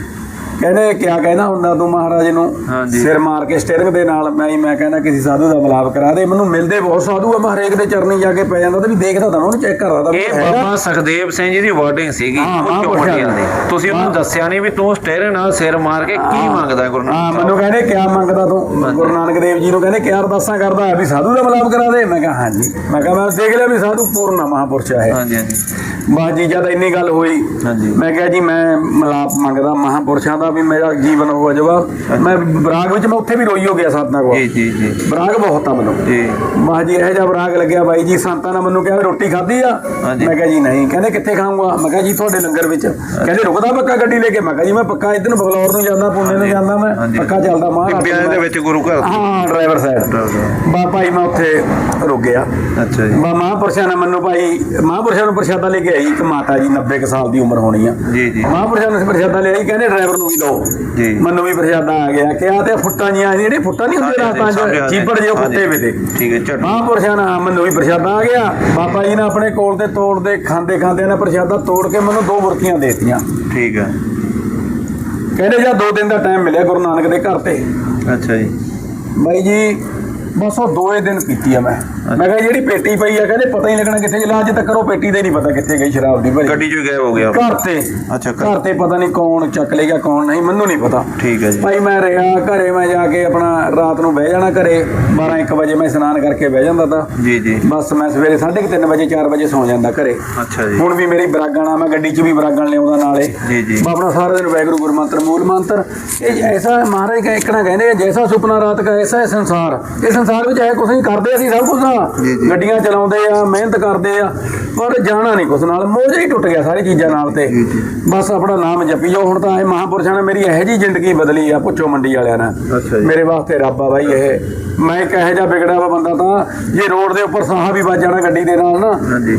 ਕਹਿੰਦੇ ਕਿਆ ਕਹਿਣਾ ਹੁੰਦਾ ਤੂੰ ਮਹਾਰਾਜ ਨੂੰ। ਸਿਰ ਮਾਰ ਕੇ ਸਟੀਅਰਿੰਗ ਦੇ ਨਾਲ ਮੈਂ ਹੀ ਮੈਂ ਕਹਿੰਦਾ ਕਿਸੇ ਸਾਧੂ ਦਾ ਮਿਲਾਪ ਕਰਾ ਦੇ। ਮੈਨੂੰ ਮਿਲਦੇ ਬਹੁਤ ਸਾਧੂ ਆ ਮੈਂ ਹਰੇਕ ਦੇ ਚਰਨੀ ਜਾ ਕੇ ਪੈ ਜਾਂਦਾ ਤੇ ਵੀ ਦੇਖਦਾ ਤਾਂ ਉਹਨੂੰ ਚੈੱਕ ਕਰਦਾ ਤਾਂ ਇਹ। ਬਾਬਾ ਸੁਖਦੇਵ ਸਿੰਘ ਜੀ ਦੀ ਵਰਡਿੰਗ ਸੀਗੀ ਹਾਂ, ਉਹ ਹਾਂ, ਦੀ। ਤੁਸੀਂ ਉਹਨੂੰ ਦੱਸਿਆ ਨਹੀਂ ਵੀ ਤੂੰ ਸਟੇਰੇ ਨਾਲ ਸਿਰ ਮਾਰ ਕੇ ਕੀ ਮੰਗਦਾ ਗੁਰੂ ਹਾਂ ਨਾਨਕ ਮੈਨੂੰ ਸਾਹਿਬ ਕਹਿੰਦੇ ਕਿਆ ਮੰਗਦਾ ਤੂੰ? ਗੁਰੂ ਨਾਨਕ ਦੇਵ ਜੀ ਨੂੰ ਕਹਿੰਦੇ ਕਿਆ ਅਰਦਾਸਾਂ ਕਰਦਾ ਹੈ? ਵੀ ਸਾਧੂ ਦਾ ਮਿਲਾਪ ਕਰਾ ਦੇ। ਮੈਂ ਕਿਹਾ ਹਾਂਜੀ। ਮੈਂ ਕਿਹਾ ਮੈਂ ਦੇਖ ਲਿਆ ਵੀ ਸਾਧੂ ਪੂਰਨ ਆ ਮਹਾਪੁਰਸ਼ ਹੈ ਹਾਂਜੀ ਹਾਂਜੀ। ਬਾਅਦ ਜੀ ਜਦ ਇੰਨੀ ਗੱਲ ਹੋਈ ਮੈਂ ਕਿਹਾ ਜੀ ਮੈਂ ਮਿਲਾਪ ਮੰਗਦਾ ਮਹਾਪੁਰਸ਼ਾਂ ਦਾ ਵੀ ਮੇਰਾ ਜੀਵਨ ਹੋ ਜਾਵਾ ਮੈਂ ਬਰਾਗ ਵਿੱਚ ਮੈਂ ਉੱਥੇ ਵੀ ਰੋਈ ਹੋ ਗਿਆ ਸਾਧਨਾ ਕੋਲ। ਜੀ ਜੀ ਜੀ। ਬਰਾਗ ਬਹੁਤ ਆ ਮੈਨੂੰ। ਜੀ। ਮਾਂ ਜੀ ਇਹ ਜਿਹਾ ਬਰਾਗ ਲੱਗਿਆ ਬਾਈ ਜੀ ਸੰਤਾਂ ਨੇ ਮੈਨੂੰ ਕਿਹਾ ਰੋਟੀ ਖਾਧੀ ਆ। ਮੈਂ ਕਿਹਾ ਜੀ ਨਹੀਂ। ਕਹਿੰਦੇ ਕਿੱਥੇ ਖਾਊਂਗਾ? ਮੈਂ ਕਿਹਾ ਜੀ ਤੁਹਾਡੇ ਲੰਗਰ ਵਿੱਚ। ਕਹਿੰਦੇ ਰੁਕਦਾ ਪੱਕਾ ਗੱਡੀ ਲੈ ਕੇ? ਮੈਂ ਕਿਹਾ ਜੀ ਮੈਂ ਪੱਕਾ ਇੱਧਰ ਨੂੰ ਬਗਲੌਰ ਨੂੰ ਜਾਂਦਾ ਪੁਣੇ ਨੂੰ ਜਾਂਦਾ ਮੈਂ। ਪੱਕਾ ਚੱਲਦਾ ਮਹਾਰਾਜ ਟਿੱਬਿਆਂ ਦੇ ਵਿੱਚ ਗੁਰੂ ਘਰ ਹਾਂ ਡਰਾਈਵਰ ਸਾਈਡ ਬਾ ਭਾਈ ਮੈਂ ਉੱਥੇ ਰੁਕ ਗਿਆ। ਅੱਛਾ ਜੀ। ਮਹਾਂਪੁਰਸ਼ਾਂ ਨੇ ਮੈਨੂੰ ਭਾਈ ਮਹਾਂਪੁਰਸ਼ਾਂ ਨੂੰ ਪ੍ਰਸ਼ਾਦਾ ਲੈ ਕੇ ਆਈ ਇੱਕ ਮਾਤਾ ਜੀ 90 ਕੁ ਸਾਲ ਦੀ ਉਮਰ ਹੋਣੀ ਆ। ਜੀ ਜੀ। ਮਹਾਂਪੁਰਸ਼ਾਂ ਨੇ ਪ੍ਰਸ਼ਾਦਾ ਲਿਆਈ ਕਹਿੰਦੇ ਡਰਾਈਵਰ ਨੂੰ ਵੀ ਲਓ। ਜੀ। ਮੈਨੂੰ ਵੀ ਪ੍ਰਸ਼ਾਦਾ ਆ ਗਿਆ। ਕਿਹਾ ਤੇ ਫੁੱਟਾਂ ਜੀਆਂ ਜਿਹੜੇ ਫੁੱਟਾਂ ਨਹੀਂ ਹੁੰਦੇ ਰਾਤਾਂ 'ਚ ਚੀਪੜ ਜਿਹੇ। ਫੁੱਟੇ ਵੇ ਤੇ। ਠੀਕ ਹੈ ਚਟਨੀ ਮਹਾਂਪੁਰਸ਼ਾਂ ਨਾਲ ਮੈਨੂੰ ਵੀ ਪ੍ਰਸ਼ਾਦਾ ਆ ਗਿਆ। ਬਾਬਾ ਜੀ ਨੇ ਆਪਣੇ ਕੋਲ ਤੇ ਤੋੜਦੇ ਖਾਂਦੇ ਖਾਂਦੇ ਨੇ ਪ੍ਰਸ਼ਾਦਾ ਤੋੜ ਕੇ ਮੈਨੂੰ ਦੋ ਬੁਰਕੀਆਂ ਦੇ ਦਿੱਤੀਆਂ। ਠੀਕ ਹੈ ਕਹਿੰਦੇ ਜਾਂ ਦੋ ਦਿਨ ਦਾ ਟਾਈਮ ਮਿਲਿਆ ਗੁਰੂ ਨਾਨਕ ਦੇ ਘਰ ਤੇ। ਅੱਛਾ ਜੀ। ਬਾਈ ਜੀ ਬਸ ਉਹ ਦੋਏ ਦਿਨ ਪੀਤੀ ਆ ਮੈਂ। ਮੈਂ ਕਿਹਾ ਜਿਹੜੀ ਪੇਟੀ ਪਈ ਆ ਕਹਿੰਦੇ ਪਤਾ ਹੀ ਲੱਗਣਾ ਕਿੱਥੇ ਚਲਾ ਅੱਜ ਤੱਕ ਉਹ ਪੇਟੀ ਦੇ ਨਹੀਂ ਪਤਾ ਕਿੱਥੇ ਗਈ ਸ਼ਰਾਬ ਦੀ ਭਰੀ। ਗੱਡੀ 'ਚ ਗਾਇਬ ਹੋ ਗਿਆ। ਘਰ ਤੇ। ਅੱਛਾ, ਘਰ- ਘਰ ਤੇ ਪਤਾ ਨਹੀਂ ਕੌਣ ਚੱਕ ਲੈ ਗਿਆ ਕੌਣ ਨਹੀਂ ਮੈਨੂੰ ਨਹੀਂ ਪਤਾ। ਠੀਕ ਹੈ ਜੀ। ਭਾਈ ਮੈਂ ਰਿਹਾ ਘਰੇ ਮੈਂ ਜਾ ਕੇ ਆਪਣਾ ਰਾਤ ਨੂੰ ਬਹਿ ਜਾਣਾ ਘਰੇ। 12 1 ਵਜੇ ਮੈਂ ਇਸ਼ਨਾਨ ਕਰਕੇ ਬਹਿ ਜਾਂਦਾ ਤਾਂ। ਜੀ ਜੀ। ਬਸ ਮੈਂ ਸਵੇਰੇ 3:30 ਵਜੇ 4 ਵਜੇ ਸੌ ਜਾਂਦਾ ਘਰੇ। ਅੱਛਾ ਜੀ। ਹੁਣ ਵੀ ਮੇਰੀ ਬਰਾਗਣ ਆ ਮੈਂ ਗੱਡੀ 'ਚ ਵੀ ਬਰਾਗਣ ਲਿਆਉਂਦਾ ਨਾਲੇ। ਜੀ, ਜੀ। ਮੈਂ ਆਪਣਾ ਸਾਰਾ ਦਿਨ ਵੈਗਰੂ ਗੁਰਮੰਤਰ ਮੂਲ ਮੰਤਰ। ਇਹ ਐਸਾ ਮਹਾਰਾਜ ਕਹਿੰਦੇ ਜੈਸਾ ਸੁਪਨਾ ਰਾਤ ਕਾ ਐਸਾ ਹੈ ਸੰਸਾਰ। ਇਹ ਸੰਸਾਰ ਵਿੱਚ ਹੈ ਕੁਛ ਨਹੀਂ ਕਰਦੇ ਅਸੀਂ ਸਭ ਕੁਝ ਨਾ। ਗੱਡੀਆਂ ਚਲਾਉਂਦੇ ਆ ਮਿਹਨਤ ਕਰਦੇ ਆ ਪਰ ਜਾਣਾ ਨਹੀਂ ਕੁਛ ਨਾਲ ਮੋਜ ਹੀ ਟੁੱਟ ਗਿਆ ਸਾਰੀ ਚੀਜ਼ਾਂ ਨਾਲ ਤੇ। ਬਸ ਆਪਣਾ ਨਾਮ ਜਪੀ ਜਾਓ ਹੁਣ ਤਾਂ ਇਹ ਮਹਾਪੁਰਸ਼ਾਂ ਨੇ ਮੇਰੀ ਇਹੋ ਜੀ ਜ਼ਿੰਦਗੀ ਬਦਲੀ ਆ ਪੁੱਛੋ ਮੰਡੀ ਵਾਲਿਆਂ ਨੇ। ਮੇਰੇ ਵਾਸਤੇ ਰੱਬ ਆ ਬਾਈ ਇਹ ਮੈਂ ਇੱਕ ਇਹੋ ਜਿਹਾ ਵਿਗੜਿਆ ਵਾ ਬੰਦਾ ਤਾਂ ਜੇ ਰੋਡ ਦੇ ਉੱਪਰ ਸਾਹਾ ਵੀ ਵੱਜ ਜਾਣਾ ਗੱਡੀ ਦੇ ਨਾਲ ਨਾ।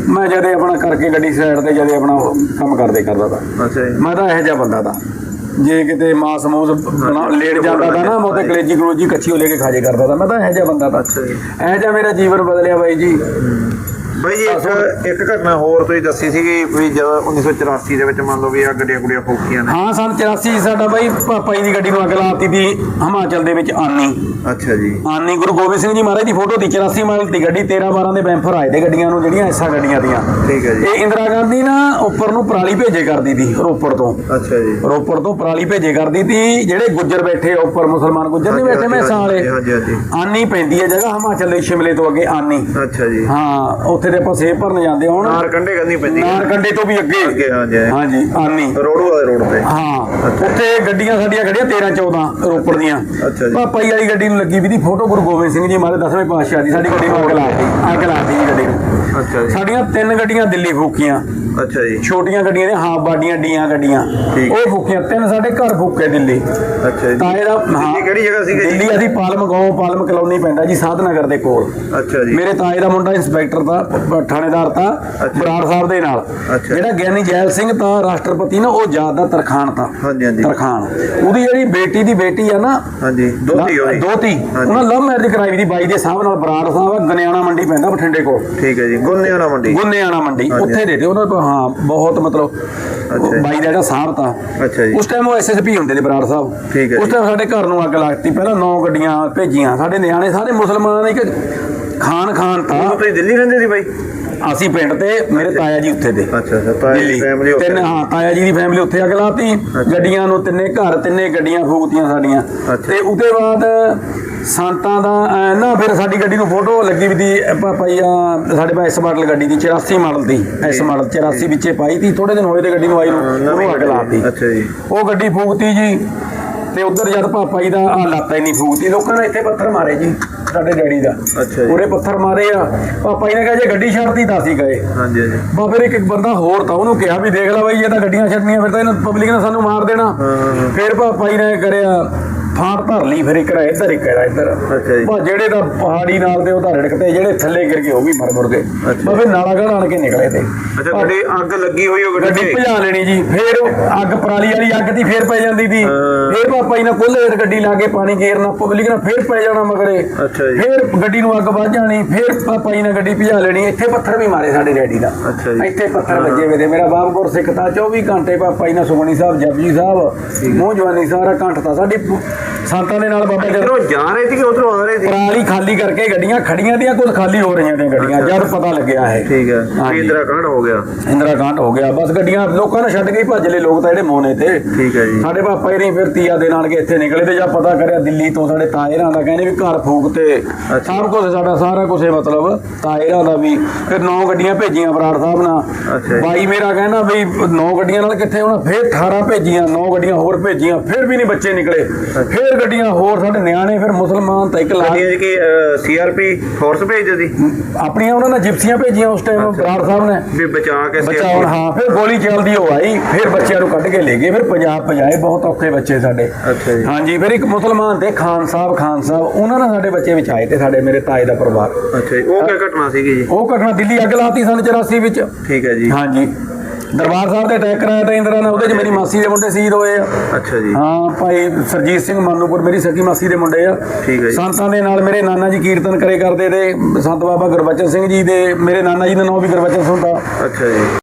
ਮੈਂ ਜਦੇ ਆਪਣਾ ਕਰਕੇ ਗੱਡੀ ਸਾਈਡ ਤੇ ਜਦੇ ਆਪਣਾ ਕੰਮ ਕਰਦੇ ਕਰਦਾ ਤਾ ਅੱਛਾ ਜੀ ਮੈਂ ਤਾਂ ਇਹੋ ਜਿਹਾ ਬੰਦਾ ਤਾਂ ਜੇ ਕਿਤੇ ਮਾਸ ਮੂਸ ਬਣਾ ਲੇਟ ਜਾਂਦਾ ਤਾਂ ਨਾ ਮੈਂ ਉਹਦੇ ਕਲੇਜੀ ਗਲੋਜੀ ਕੱਚੀ ਉਹ ਲੈ ਕੇ ਖਾਜੇ ਕਰਦਾ ਤਾਂ। ਮੈਂ ਤਾਂ ਇਹੋ ਜਿਹਾ ਬੰਦਾ ਤਾਂ। ਅੱਛਾ ਇਹੋ ਜਿਹਾ ਮੇਰਾ ਜੀਵਨ ਬਦਲਿਆ ਬਾਈ ਜੀ। ਬਾਈ ਇੱਕ ਇੱਕ ਘਟਨਾ ਹੋਰ ਤੁਸੀਂ ਦੱਸੀ ਸੀਗੀ ਵੀ ਜਦੋਂ 1984 ਦੇ ਵਿੱਚ ਮੰਨ ਲਓ ਵੀ ਆ ਗੱਡੀਆਂ ਗੁੱਡੀਆਂ ਫੋਕੀਆਂ ਨੇ। ਹਾਂ ਸਨ 84 ਸਾਡਾ ਬਾਈ ਪਾਪਾ ਜੀ ਦੀ ਗੱਡੀ ਨੂੰ ਅੱਗ ਲਾਤੀ ਦੀ ਹਿਮਾਚਲ ਦੇ ਵਿੱਚ ਆਨੀ ਅੱਛਾ ਜੀ। ਆਨੀ ਗੁਰੂ ਗੋਬਿੰਦ ਸਿੰਘ ਜੀ ਮਹਾਰਾਜ ਦੀ ਫੋਟੋ ਦੀ 84 ਮਾਡਲ ਦੀ ਗੱਡੀ 13 12 ਦੇ ਬੈਂਫਰ ਆਏ ਦੇ ਗੱਡੀਆਂ ਨੂੰ ਜਿਹੜੀਆਂ ਐਸਾ ਗੱਡੀਆਂ ਦੀਆਂ। ਠੀਕ ਹੈ ਜੀ। ਇਹ ਇੰਦਰਾ ਗਾਂਧੀ ਨਾ ਉੱਪਰ ਨੂੰ ਪਰਾਲੀ ਭੇਜੇ ਕਰਦੀ ਸੀ ਰੋਪੜ ਤੋਂ। ਅੱਛਾ ਜੀ। ਰੋਪੜ ਤੋਂ ਪਰਾਲੀ ਭੇਜੇ ਕਰਦੀ ਸੀ ਜਿਹੜੇ ਗੁੱਜਰ ਬੈਠੇ ਉੱਪਰ ਮੁਸਲਮਾਨ ਗੁੱਜਰ ਨਹੀਂ ਬੈਠੇ ਮੈਸਾਂ ਵਾਲੇ ਹਾਂਜੀ ਹਾਂਜੀ। ਆਨੀ ਪੈਂਦੀ ਹੈ ਜਗ੍ਹਾ ਹਿਮਾਚਲ ਦੇ ਸ਼ਿਮਲੇ ਤੋਂ ਅੱਗੇ ਆਨੀ ਅੱਛਾ ਜੀ। ਹਾਂ ਉੱਥੇ ਦੇ ਆਪਾਂ ਸੇਬ ਭਰਨ ਜਾਂਦੇ ਹੁਣ ਨਾਰ ਕੰਡੇ ਕਰਨੀ ਪੈਂਦੀ ਹੈ ਨਾਰਕੰਡੇ ਤੋਂ ਵੀ ਅੱਗੇ। ਅੱਗੇ ਹਾਂਜੀ। ਹਾਂਜੀ ਆਨੀ। ਰੋਡੂ ਵਾਲੇ ਰੋਡ ਤੇ। ਹਾਂ ਉੱਥੇ ਗੱਡੀਆਂ ਸਾਡੀਆਂ ਗੱਡੀਆਂ 13 14 ਰੋਪੜ ਦੀਆਂ। ਅੱਛਾ ਜੀ। ਜੀ ਵਾਲੀ ਗੱਡੀ ਨੂੰ ਲੱਗੀ ਵੀ ਦੀ ਫੋਟੋ ਗੁਰੂ ਗੋਬਿੰਦ ਸਿੰਘ ਜੀ ਮਹਾਰਾਜ ਦਸਵੇਂ ਪਾਤਸ਼ਾਹ ਦੀ ਸਾਡੀ ਗੱਡੀ ਨੂੰ ਅੱਗ ਲਾਤੀ ਅੱਗ ਲਾਤੀ ਜੀ ਗੱਡੀ ਨੂੰ। ਅੱਛਾ ਜੀ। ਸਾਡੀਆਂ ਤਿੰਨ ਗੱਡੀਆਂ ਦਿੱਲੀ ਫੂਕੀਆਂ। ਅੱਛਾ ਜੀ। ਛੋਟੀਆਂ ਗੱਡੀਆਂ ਨੇ ਹਾਫ ਬਾਡੀਆਂ ਡੀਆਂ ਗੱਡੀਆਂ। ਠੀਕ। ਉਹ ਫੂਕੀਆਂ ਤਿੰਨ ਸਾਡੇ ਘਰ ਫੂਕੇ ਦਿੱਲੀ। ਅੱਛਾ ਜੀ। ਤਾਂ ਇਹਦਾ ਦਿੱਲੀ ਕਿਹੜੀ ਜਗ੍ਹਾ ਸੀਗੀ ਜੀ? ਦਿੱਲੀ ਅਸੀਂ ਪਾਲਮ ਗਾਉਂ ਪਾਲਮ ਕਲੋਨੀ ਪੈਂਦਾ ਜੀ ਸਾਧਨਗਰ ਦੇ ਕੋਲ। ਅੱਛਾ ਜੀ। ਮੇਰੇ ਤਾਏ ਦਾ ਮੁੰਡਾ ਇੰਸਪੈਕਟਰ ਦਾ ਥਾਣੇਦਾਰ ਤਾਂ ਬਰਾੜ ਸਾਹਿਬ ਦੇ ਨਾਲ। ਜਿਹੜਾ ਗਿਆਨੀ ਜੈਲ ਸਿੰਘ ਤਾਂ ਰਾਸ਼ਟਰਪਤੀ ਨਾ ਉਹ ਦਾ ਤਰਖਾਨ ਤਾਂ। ਹਾਂਜੀ ਹਾਂਜੀ। ਤਰਖਾਨ ਉਹਦੀ ਜਿਹੜੀ ਬੇਟੀ ਦੀ ਬੇਟੀ ਆ ਨਾ ਹਾਂਜੀ ਦੋਤੀ ਹੋਈ ਦੋਤੀ ਹਾਂਜੀ। ਉਹਨਾਂ ਲਵ ਮੈਰਿਜ ਕਰਾਈ ਦੀ ਬਾਈ ਦੇ ਸਾਹਿਬ ਨਾਲ ਬਰਾੜ ਸਾਹਿਬ ਗਨਿਆਣਾ ਮੰਡੀ ਪੈਂਦਾ ਬਠਿੰਡੇ ਕੋਲ। ਠੀਕ ਹੈ ਜੀ ਗੁੰਨਿਆਣਾ ਮੰਡੀ। ਗੁੰਨਿਆਣਾ ਮੰਡੀ। ਉੱਥੇ ਦੇ ਦੇ। ਉਹਨਾਂ ਕੋਲ ਹਾਂ ਬਹੁਤ ਮਤਲਬ। ਬਾਈ ਦਾ ਜਿਹੜਾ ਸਾਹਿਬ ਤਾਂ। ਅੱਛਾ ਜੀ। ਉਸ ਟਾਈਮ ਉਹ ਐਸਐਸਪੀ ਹੁੰਦੇ ਨੇ ਬਰਾੜ ਸਾਹਿਬ। ਠੀਕ ਹੈ ਉਸ। ਟਾਈਮ ਸਾਡੇ ਘਰ ਨੂੰ ਅੱਗ ਲੱਗਤੀ। ਪਹਿਲਾਂ ਨੌ ਗੱਡੀਆਂ ਭੇਜੀਆਂ। ਸਾਡੇ ਨਿਆਣੇ ਸਾਰੇ ਮੁਸਲਮਾਨ ਇੱਕ ਖਾਨ ਖਾਨ ਤਾਂ। ਉਹ ਤੁਸੀਂ ਦਿੱਲੀ ਰਹਿੰਦੇ ਸੀ ਬਾਈ? ਅਸੀਂ ਪਿੰਡ ਤੇ ਮੇਰੇ ਤਾਇਆ ਜੀ ਉੱਥੇ ਦੇ। ਅੱਛਾ ਅੱਛਾ ਤਾਂ ਦਿੱਲੀ। ਫੈਮਿਲੀ ਤਿੰਨ ਹਾਂ ਤਾਇਆ ਜੀ ਦੀ ਫੈਮਿਲੀ ਉੱਥੇ ਅੱਗ ਲਾਤੀ। ਗੱਡੀਆਂ ਨੂੰ ਤਿੰਨੇ ਘਰ ਤਿੰਨੇ ਗੱਡੀਆਂ ਫੂਕਤੀਆਂ ਸਾਡੀਆਂ। ਤੇ ਉਹਦੇ ਬਾਅਦ ਸੰਤਾਂ ਦਾ ਨਾ ਫਿਰ ਸਾਡੀ ਗੱਡੀ ਨੂੰ ਫੋਟੋ ਲੱਗੀ ਵੀ ਦੀ ਜੀ ਆ ਸਾਡੇ ਪਾ ਇਸ ਮਾਡਲ ਗੱਡੀ ਦੀ 84 ਮਾਡਲ ਦੀ। ਇਸ ਮਾਡਲ 84 ਵਿੱਚੇ ਪਾਈ ਤੀ ਥੋੜੇ ਦਿਨ ਹੋਏ ਤੇ ਗੱਡੀ ਨੂੰ ਆਈ ਨੂੰ ਉਹਨੂੰ ਅੱਗ ਲਾਤੀ। ਅੱਛਾ ਜੀ। ਉਹ ਗੱਡੀ ਫੂਕਤੀ ਜੀ। ਤੇ ਉਧਰ ਜਦ ਪਾਪਾ ਜੀ ਦਾ ਆ ਲੱਤ ਹੀ ਨਹੀਂ ਫੂਕਤੀ ਲੋਕਾਂ ਨੇ ਇੱਥੇ ਪੱਥਰ ਮਾਰੇ ਜੀ ਸਾਡੇ ਡੈਡੀ ਦਾ। ਅੱਛਾ ਜੀ। ਉਹਰੇ ਪੱਥਰ ਮਾਰੇ ਆ। ਪਾਪਾ ਜੀ ਨੇ ਕਿਹਾ ਜੇ ਗੱਡੀ ਛੱਡਤੀ ਤਾਂ ਅਸੀਂ ਗਏ। ਹਾਂਜੀ ਹਾਂਜੀ। ਬਾ ਫਿਰ ਇੱਕ ਇੱਕ ਬੰਦਾ ਹੋਰ ਤਾਂ ਉਹਨੂੰ ਕਿਹਾ ਵੀ ਦੇਖ ਲੈ ਬਈ ਇਹ ਤਾਂ ਗੱਡੀਆਂ ਛੱਡਣੀਆਂ ਫਿਰ ਤਾਂ ਇਹਨਾਂ ਪਬਲਿਕ ਨੇ ਸਾਨੂੰ ਮਾਰ ਦੇਣਾ। ਫਿਰ ਪਾਪਾ ਜੀ ਨੇ ਕਰਿਆ ਫਾੜ ਧਰ ਲਈ ਫਿਰ ਇੱਕ ਰਾ ਇੱਧਰ ਇੱਕ ਰਾ ਇੱਧਰ। ਅੱਛਾ ਜੀ। ਬਾ ਜਿਹੜੇ ਤਾਂ ਪਹਾੜੀ ਨਾਲ ਤੇ ਉਹ ਤਾਂ ਰੜਕਤੇ ਜਿਹੜੇ ਥੱਲੇ ਗਿਰ ਗਏ ਉਹ ਵੀ ਮਰ ਮੁਰ ਗਏ ਬਾ ਫਿਰ ਨਾਲਾ ਗੜ ਆਣ ਕੇ ਨਿਕਲੇ ਤੇ। ਅੱਛਾ ਤੁਹਾਡੀ ਅੱਗ ਲੱਗੀ ਹੋਈ ਉਹ ਗੱਡੀ ਭਜਾ ਲੈਣੀ ਜੀ। ਫਿਰ ਅੱਗ ਪਰਾਲੀ ਵਾਲੀ ਅੱਗ ਦੀ ਫੇਰ ਪੈ ਜਾਂਦੀ ਸੀ। ਫਿਰ ਪਾਪਾ ਜੀ ਨੇ ਕੁੱਲੇ ਗੱਡੀ ਲਾ ਕੇ ਪਾਣੀ ਗੇਰਨਾ ਪਬਲਿਕ ਨੇ ਫੇਰ ਪੈ ਜਾਣਾ ਮਗਰੇ। ਅੱਛਾ ਜੀ। ਫਿਰ ਗੱਡੀ ਨੂੰ ਅੱਗ ਵੱਜ ਜਾਣੀ। ਫਿਰ ਪਾਪਾ ਜੀ ਨੇ ਗੱਡੀ ਭਜਾ ਲੈਣੀ। ਇੱਥੇ ਪੱਥਰ ਵੀ ਮਾਰੇ ਸਾਡੇ ਡੈਡੀ ਦਾ। ਅੱਛਾ ਜੀ। ਇੱਥੇ ਪੱਥਰ ਵੱਜੇ ਤੇ ਮੇਰਾ ਬਾਪ ਗੁਰਸਿੱਖ ਤਾਂ 24 ਘੰਟੇ ਪਾਪਾ ਜੀ ਨੇ ਸੁਖਣੀ ਸਾਹਿਬ ਜਪਜੀ ਸਾਹਿਬ ਮੂੰਹ ਜਵਾਨੀ ਸਾਰਾ ਘੰਟ ਤਾਂ ਸਾਡੀ ਸੰਤਾਂ ਦੇ ਨਾਲ ਬਾਬਾ ਜਦ ਇਧਰੋਂ ਜਾ ਰਹੇ ਸੀ ਕਿ ਉਧਰੋਂ ਆ ਰਹੇ ਸੀ ਪਰਾਲੀ ਖਾਲੀ ਕਰਕੇ ਗੱਡੀਆਂ ਖੜੀਆਂ ਦੀਆਂ ਕੁਝ ਖਾਲੀ ਹੋ ਰਹੀਆਂ ਨੇ ਗੱਡੀਆਂ ਜਦ ਪਤਾ ਲੱਗਿਆ ਹੈ ਠੀਕ ਹੈ। ਇੰਦਰਾ ਕਾਂਡ ਹੋ ਗਿਆ। ਇੰਦਰਾ ਕਾਂਡ ਹੋ ਗਿਆ। ਬਸ ਗੱਡੀਆਂ ਲੋਕਾਂ ਨੇ ਛੱਡ ਕੇ ਭੱਜ ਲਏ ਲੋਕ ਤਾਂ ਜਿਹੜੇ ਮੋਨੇ ਤੇ। ਠੀਕ ਹੈ ਜੀ। ਸਾਡੇ ਪਾਪਾ ਹੀ ਨਹੀਂ ਫਿਰ ਤੀਆ ਦੇ ਨਾਲ ਕੇ ਇੱਥੇ ਨਿਕਲੇ ਤੇ ਜਾਂ ਪਤਾ ਕਰਿਆ ਦਿੱਲੀ ਤੋਂ ਸਾਡੇ ਤਾਇਰਾਂ ਦਾ ਕਹਿੰਦੇ ਵੀ ਘਰ ਫੂਕ ਤੇ ਸਭ ਕੁਝ ਸਾਡਾ ਸਾਰਾ ਕੁਝ ਮਤਲਬ ਤਾਇਰਾਂ ਦਾ ਵੀ। ਫਿਰ ਨੌ ਗੱਡੀਆਂ ਭੇਜੀਆਂ ਬਰਾੜ ਸਾਹਿਬ ਨਾਲ। ਜੀ। ਬਾਈ ਮੇਰਾ ਕਹਿੰਦਾ ਵੀ ਨੌ ਗੱਡੀਆਂ ਨਾਲ ਕਿੱਥੇ ਹੋਣਾ ਫਿਰ 18 ਭੇਜੀਆਂ ਨੌ ਗੱਡੀਆਂ ਹੋਰ ਭੇਜੀਆਂ ਫਿਰ ਵੀ ਨਹੀਂ ਬੱਚੇ ਨਿਕਲੇ। ਫਿਰ ਗੱਡੀਆਂ ਹੋਰ ਸਾਡੇ ਨਿਆਣੇ ਫਿਰ ਮੁਸਲਮਾਨ ਤਾਂ ਇੱਕ ਲਾ ਗੱਡੀਆਂ ਕੀ ਸੀਆਰਪੀ ਫੋਰਸ ਭੇਜਦੇ ਸੀ ਆਪਣੀਆਂ ਉਹਨਾਂ ਨੇ ਜਿਪਸੀਆਂ ਭੇਜੀਆਂ ਉਸ ਟਾਈਮ ਬਰਾੜ ਸਾਹਿਬ ਨੇ। ਵੀ ਬਚਾ ਕੇ ਬਚਾਉਣ ਹਾਂ ਫਿਰ ਗੋਲੀ ਚੱਲਦੀ ਉਹ ਆਈ ਫਿਰ ਬੱਚਿਆਂ ਨੂੰ ਕੱਢ ਕੇ ਲੈ ਗਏ ਫਿਰ ਪੰਜਾਬ ਪਜਾਏ ਬਹੁਤ ਔਖੇ ਬੱਚੇ ਸਾਡੇ। ਅੱਛਾ ਜੀ। ਹਾਂਜੀ ਫਿਰ ਇੱਕ ਮੁਸਲਮਾਨ ਤੇ ਖਾਨ ਸਾਹਿਬ ਖਾਨ ਸਾਹਿਬ ਉਹਨਾਂ ਨੇ ਸਾਡੇ ਬੱਚੇ ਵਿੱਚ ਆਏ ਤੇ ਸਾਡੇ ਮੇਰੇ ਤਾਏ ਦਾ ਪਰਿਵਾਰ। ਅੱਛਾ ਜੀ ਉਹ ਕੀ ਘਟਨਾ ਸੀਗੀ ਜੀ? ਉਹ ਘਟਨਾ ਦਿੱਲੀ ਅੱਗ ਲਾਤੀ ਸਨ 84 ਵਿੱਚ। ਠੀਕ ਹੈ ਜੀ। ਹਾਂਜੀ। ਦਰਬਾਰ ਸਾਹਿਬ ਤੇ ਅਟੈਕ ਕਰਾਇਆ ਤਾਂ ਇੰਦਰਾ ਨੇ ਉਹਦੇ ਚ ਮੇਰੀ ਮਾਸੀ ਦੇ ਮੁੰਡੇ ਸ਼ਹੀਦ ਹੋਏ ਆ। ਅੱਛਾ ਜੀ। ਹਾਂ ਭਾਈ ਸਰਜੀਤ ਸਿੰਘ ਮਾਨੂਪੁਰ ਮੇਰੀ ਸਕੀ ਮਾਸੀ ਦੇ ਮੁੰਡੇ ਆ। ਠੀਕ ਹੈ ਜੀ। ਸੰਤਾਂ ਦੇ ਨਾਲ ਮੇਰੇ ਨਾਨਾ ਜੀ ਕੀਰਤਨ ਕਰੇ ਕਰਦੇ ਤੇ ਸੰਤ ਬਾਬਾ ਗੁਰਬਚਨ ਸਿੰਘ ਜੀ ਦੇ ਮੇਰੇ ਨਾਨਾ ਜੀ ਦਾ ਨਾਮ ਵੀ ਗੁਰਬਚਨ ਸਿੰਘ ਦਾ। ਅੱਛਾ ਜੀ।